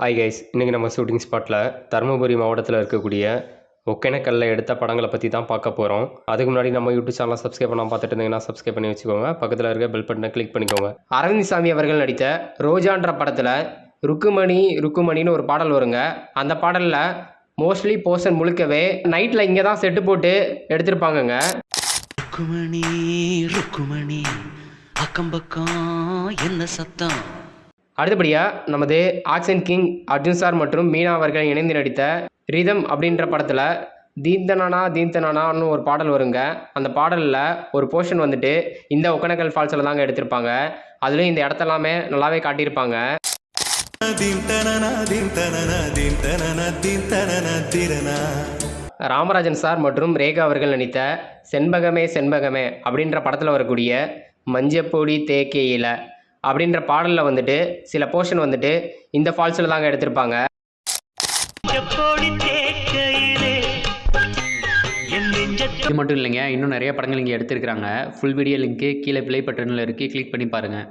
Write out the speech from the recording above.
Hi guys இன்றைக்கி நம்ம shooting ஸ்பாட்டில் தருமபுரி மாவட்டத்தில் இருக்கக்கூடிய ஒக்கேனக்கல்ல எடுத்த படங்களை பற்றி தான் பார்க்க போகிறோம் அதுக்கு முன்னாடி நம்ம யூடியூப் சேனலை சப்ஸ்கிரைப் பண்ணாமல் பார்த்துட்டு இருந்தீங்கன்னா சப்ஸ்கிரைப் பண்ணி வச்சுக்கோங்க. பக்கத்தில் இருக்க பெல் பட்டனை கிளிக் பண்ணிக்கோங்க. அரவிந்த் சாமி அவர்கள் நடித்த ரோஜான்ற படத்தில் ருக்குமணி ருக்குமணின்னு ஒரு பாடல் வருங்க. அந்த பாடலில் மோஸ்ட்லி போர்ஷன் முழுக்கவே நைட்டில் இங்கே தான் செட்டு போட்டு எடுத்திருப்பாங்கங்க. ருக்குமணி ருக்குமணி அக்கம் பக்கம் என்ன சத்தம்? அடுத்தபடியாக நமது ஆக்ஷன் கிங் அர்ஜுன் சார் மற்றும் மீனா அவர்கள் இணைந்து நடித்த ரிதம் அப்படின்ற படத்தில் தீந்தனானா தீந்தனானான்னு ஒரு பாடல் வருங்க. அந்த பாடலில் ஒரு போர்ஷன் வந்துட்டு இந்த ஒக்கனக்கல் ஃபால்ஸில் தாங்க எடுத்திருப்பாங்க. அதுலேயும் இந்த இடத்தெல்லாமே நல்லாவே காட்டியிருப்பாங்க. ராமராஜன் சார் மற்றும் ரேகா அவர்கள் நடித்த செண்பகமே செண்பகமே அப்படின்ற படத்தில் வரக்கூடிய மஞ்சப்பொடி தேக்கையில அப்படின்ற பாடலில் வந்துட்டு சில போர்ஷன் வந்துட்டு இந்த ஃபால்ஸில் தாங்க எடுத்திருப்பாங்க. இது மட்டும் இல்லைங்க இன்னும் நிறைய படங்கள் இங்கே எடுத்திருக்கிறாங்க. ஃபுல் வீடியோ லிங்க்கு கீழே பிளே பட்டனில் இருக்குது கிளிக் பண்ணி பாருங்கள்